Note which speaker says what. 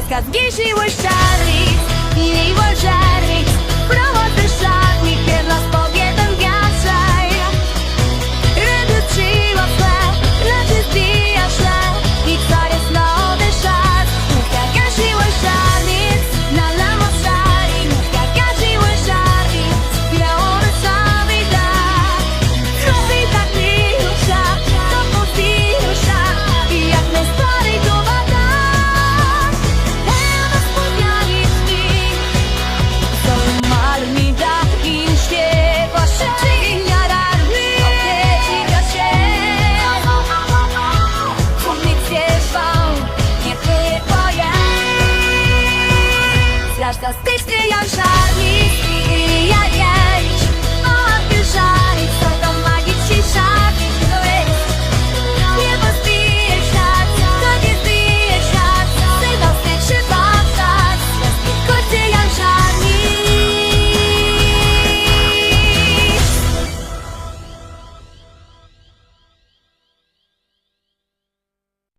Speaker 1: Blaska zgasiło szalic i jej пожарні.